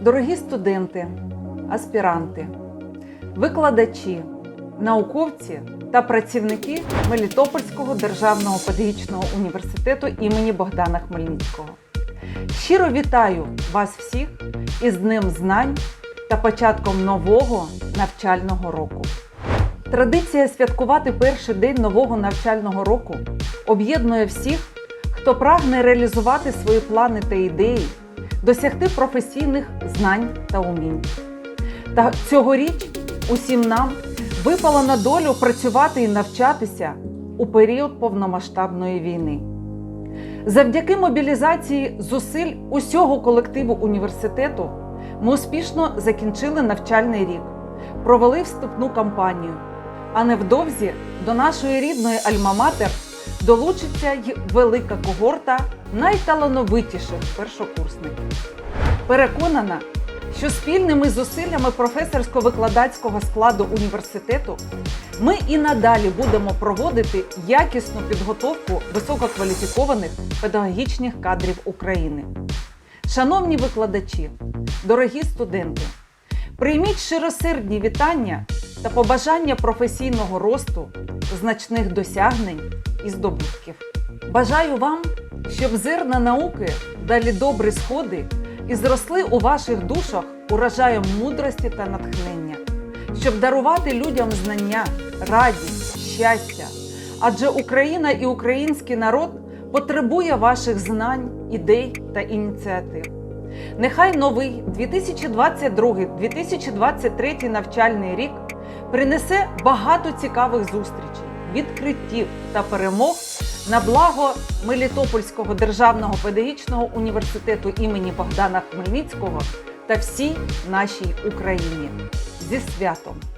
Дорогі студенти, аспіранти, викладачі, науковці та працівники Мелітопольського державного педагогічного університету імені Богдана Хмельницького. Щиро вітаю вас всіх із Днем Знань та початком нового навчального року. Традиція святкувати перший день нового навчального року об'єднує всіх, хто прагне реалізувати свої плани та ідеї, досягти професійних знань та умінь. Та цьогоріч усім нам випало на долю працювати і навчатися у період повномасштабної війни. Завдяки мобілізації зусиль усього колективу університету ми успішно закінчили навчальний рік, провели вступну кампанію. А невдовзі до нашої рідної Альма-Матер долучиться й велика когорта найталановитіших першокурсників. Переконана, що спільними зусиллями професорсько-викладацького складу університету ми і надалі будемо проводити якісну підготовку висококваліфікованих педагогічних кадрів України. Шановні викладачі, дорогі студенти, прийміть щиросердні вітання та побажання професійного росту, значних досягнень і здобутків. Бажаю вам, щоб зерна науки далі добрі сходи і зросли у ваших душах урожаєм мудрості та натхнення, щоб дарувати людям знання, радість, щастя. Адже Україна і український народ потребує ваших знань, ідей та ініціатив. Нехай новий 2022-2023 навчальний рік принесе багато цікавих зустрічей, відкриттів та перемог на благо Мелітопольського державного педагогічного університету імені Богдана Хмельницького та всій нашій Україні. Зі святом!